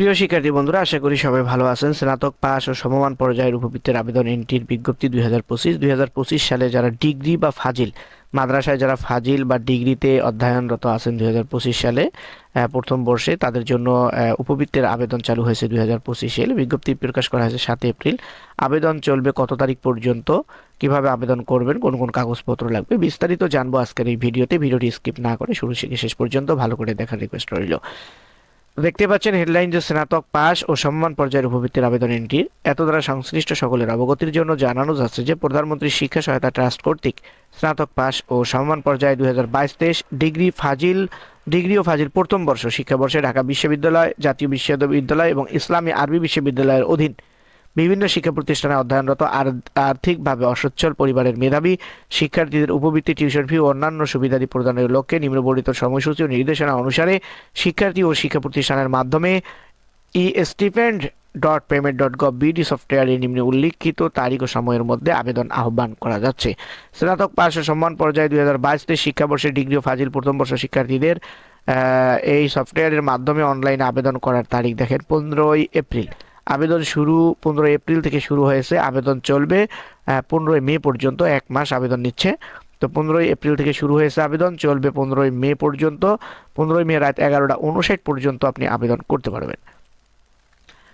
প্রিয় শিক্ষার্থী বন্ধুরা, আশা করি সবাই ভালো আছেন। স্নাতক পাস ও সমমান পর্যায়ের উপবৃত্তের আবেদন এন্ট্রির বিজ্ঞপ্তি দুই হাজার পঁচিশ। দুই হাজার পঁচিশ সালে যারা ডিগ্রি বা ফাজিল, মাদ্রাসায় যারা ফাজিল বা ডিগ্রিতে অধ্যয়নরত আছেন দুই হাজার পঁচিশ সালে প্রথম বর্ষে তাদের জন্য উপবৃত্তের আবেদন চালু হয়েছে দুই হাজার পঁচিশ সালে। বিজ্ঞপ্তি প্রকাশ করা হয়েছে সাত এপ্রিল। আবেদন চলবে কত তারিখ পর্যন্ত, কীভাবে আবেদন করবেন, কোন কোন কাগজপত্র লাগবে, বিস্তারিত জানব আজকের এই ভিডিওতে। ভিডিওটি স্কিপ না করে শুরু থেকে শেষ পর্যন্ত ভালো করে দেখার রিকোয়েস্ট রইল। দেখতে পাচ্ছেন হেডলাইন যে স্নাতক পাস ও সম্মান পর্যায়ের উপবৃত্তির আবেদন এনটির এত দ্বারা সংশ্লিষ্ট সকলের অবগতির জন্য জানানো যাচ্ছে যে প্রধানমন্ত্রী শিক্ষা সহায়তা ট্রাস্ট কর্তৃক স্নাতক পাস ও সম্মান পর্যায়ে দুই হাজার বাইশ তেইশ ডিগ্রি ফাজিল, ডিগ্রি ও ফাজিল প্রথম বর্ষ শিক্ষাবর্ষে ঢাকা বিশ্ববিদ্যালয়, জাতীয় বিশ্ববিদ্যালয় এবং ইসলামী আরবি বিশ্ববিদ্যালয়ের অধীন বিভিন্ন শিক্ষা প্রতিষ্ঠানে অধ্যয়নরত আর আর্থিকভাবে অসচ্ছল পরিবারের মেধাবী শিক্ষার্থীদের উপবৃত্তি, টিউশন ফি ও অন্যান্য সুবিধাদি প্রদানের লক্ষ্যে নিম্নবর্ণিত সময়সূচি ও নির্দেশনা অনুসারে শিক্ষার্থী ও শিক্ষা প্রতিষ্ঠানের মাধ্যমে E stipend dot payment dot gov BD সফটওয়্যারে নিম্নে উল্লিখিত তারিখ ও সময়ের মধ্যে আবেদন আহ্বান করা যাচ্ছে। স্নাতক পাশ ও সম্মান পর্যায়ে দুই হাজার বাইশ শিক্ষাবর্ষে ডিগ্রি ও ফাজিল প্রথম বর্ষ শিক্ষার্থীদের এই সফটওয়্যারের মাধ্যমে অনলাইনে আবেদন করার তারিখ দেখেন পনেরোই এপ্রিল। আবেদন শুরু পনেরোই এপ্রিল থেকে শুরু হয়েছে। আবেদন চলবে পনেরোই মে পর্যন্ত, এক মাস আবেদন নিচ্ছে। তো পনেরোই এপ্রিল থেকে শুরু হয়েছে আবেদন, চলবে পনেরোই মে পর্যন্ত। পনেরোই মে রাত এগারোটা উনষাট পর্যন্ত আপনি আবেদন করতে পারবেন।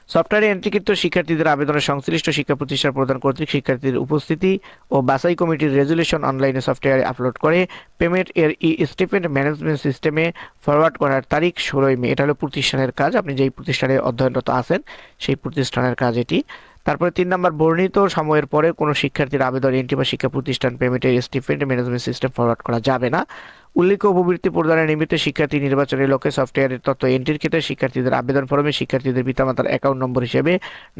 সফটওয়্যারে এন্ট্রিকৃত শিক্ষার্থীদের আবেদনের সংশ্লিষ্ট শিক্ষা প্রতিষ্ঠান প্রদান কর্তৃক শিক্ষার্থীদের উপস্থিতি ও বাছাই কমিটির রেজুলেশন অনলাইনে সফটওয়্যারে আপলোড করে পেমেন্ট এর ই স্টেটমেন্ট ম্যানেজমেন্ট সিস্টেমে ফরওয়ার্ড করার তারিখ ষোলোই মে। এটা হলো প্রতিষ্ঠানের কাজ। আপনি যেই প্রতিষ্ঠানে অধ্যয়নরত আছেন, সেই প্রতিষ্ঠানের কাজ এটি। তারপরে তিন নম্বর, বর্ণিত সময়ের পরে কোনো শিক্ষার্থীর আবেদন এন্ট্রি বা শিক্ষা প্রতিষ্ঠান পেমেন্টের স্টিপেন্ড ম্যানেজমেন্ট সিস্টেম ফরওয়ার্ড করা যাবে না। উল্লেখ্য উপবৃত্তি প্রদানের নিমিত্ত শিক্ষার্থী নির্বাচনের লক্ষ্যে সফটওয়্যারের তথ্য এন্ট্রির ক্ষেত্রে শিক্ষার্থীদের আবেদন ফর্মে শিক্ষার্থীদের পিতামাতার অ্যাকাউন্ট নম্বর হিসেবে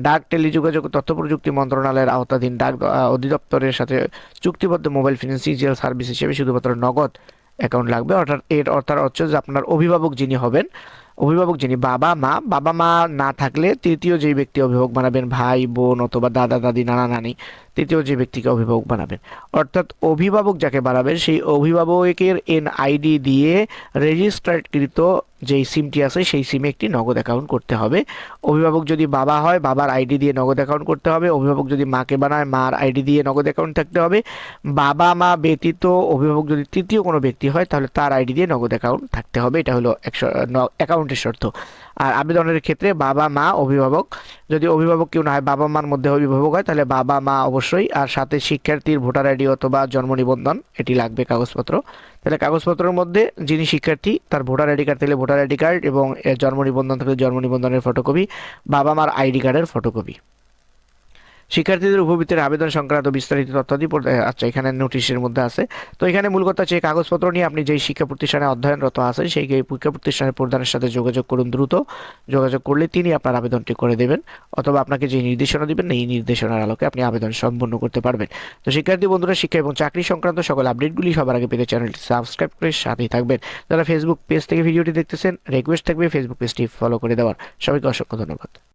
ডাক, টেলিযোগাযোগ তথ্য প্রযুক্তি মন্ত্রণালয়ের আওতাধীন ডাক অধিদপ্তরের সাথে চুক্তিবদ্ধ মোবাইল ফিনান্সিয়াল সার্ভিস হিসেবে শুধুমাত্র নগদ অ্যাকাউন্ট লাগবে। অর্থাৎ এর অর্থাৎ হচ্ছে যে আপনার অভিভাবক যিনি হবেন অভিভাবক যিনি বাবা মা বাবা মা না থাকলে তৃতীয় যেই ব্যক্তি অভিভাবক বানাবেন, ভাই, বোন অথবা দাদা, দাদি, নানা, নানি, তৃতীয় যে ব্যক্তিকে অভিভাবক বানাবেন। অর্থাৎ অভিভাবক যাকে বানাবেন, সেই অভিভাবকের এন এনআইডি দিয়ে রেজিস্টার্ডকৃত যেই সিমটি আছে, সেই সিমে একটি নগদ অ্যাকাউন্ট করতে হবে। অভিভাবক যদি বাবা হয়, বাবার আইডি দিয়ে নগদ অ্যাকাউন্ট করতে হবে। অভিভাবক যদি মাকে বানায়, মার আইডি দিয়ে নগদ অ্যাকাউন্ট থাকতে হবে। বাবা মা ব্যতীত অভিভাবক যদি তৃতীয় কোনো ব্যক্তি হয়, তাহলে তার আইডি দিয়ে নগদ অ্যাকাউন্ট থাকতে হবে। এটা হলো একশো অ্যাকাউন্টের শর্ত। আর আবেদনের ক্ষেত্রে বাবা, মা, অভিভাবক, যদি অভিভাবক কেউ না হয়, বাবা মার মধ্যে অভিভাবক হয়, তাহলে বাবা, মা অবশ্যই, আর সাথে শিক্ষার্থীর ভোটার আইডি অথবা জন্ম নিবন্ধন, এটি লাগবে কাগজপত্র। তাহলে কাগজপত্রের মধ্যে যিনি শিক্ষার্থী, তার ভোটার আইডি কার্ড থাকলে ভোটার আইডি কার্ড এবং জন্ম নিবন্ধন থাকলে জন্ম নিবন্ধনের ফটোকপি, বাবা মার আইডি কার্ডের ফটোকপি। শিক্ষার্থীদের উপবৃত্তির আবেদন সংক্রান্ত বিস্তারিত তথ্যাদি আচ্ছা এখানে নোটিশের মধ্যে আছে। তো এখানে মূল কথা হচ্ছে, কাগজপত্র নিয়ে আপনি যেই শিক্ষা প্রতিষ্ঠানে অধ্যয়নরত আছেন, সেই শিক্ষা প্রতিষ্ঠানের প্রধানের সাথে যোগাযোগ করুন দ্রুত। যোগাযোগ করলে তিনি আপনার আবেদনটি করে দেবেন, অথবা আপনাকে যে নির্দেশনা দিবেন, এই নির্দেশনার আলোকে আপনি আবেদন সম্পন্ন করতে পারবেন। তো শিক্ষার্থী, বন্ধুরা, শিক্ষা এবং চাকরি সংক্রান্ত সকল আপডেটগুলি সবার আগে পেতে চ্যানেলটি সাবস্ক্রাইব করে সাথেই থাকবেন। যারা ফেসবুক পেজ থেকে ভিডিওটি দেখতেছেন রিকোয়েস্ট থাকবে ফেসবুক পেজটি ফলো করে দেওয়ার। সবাইকে অসংখ্য ধন্যবাদ।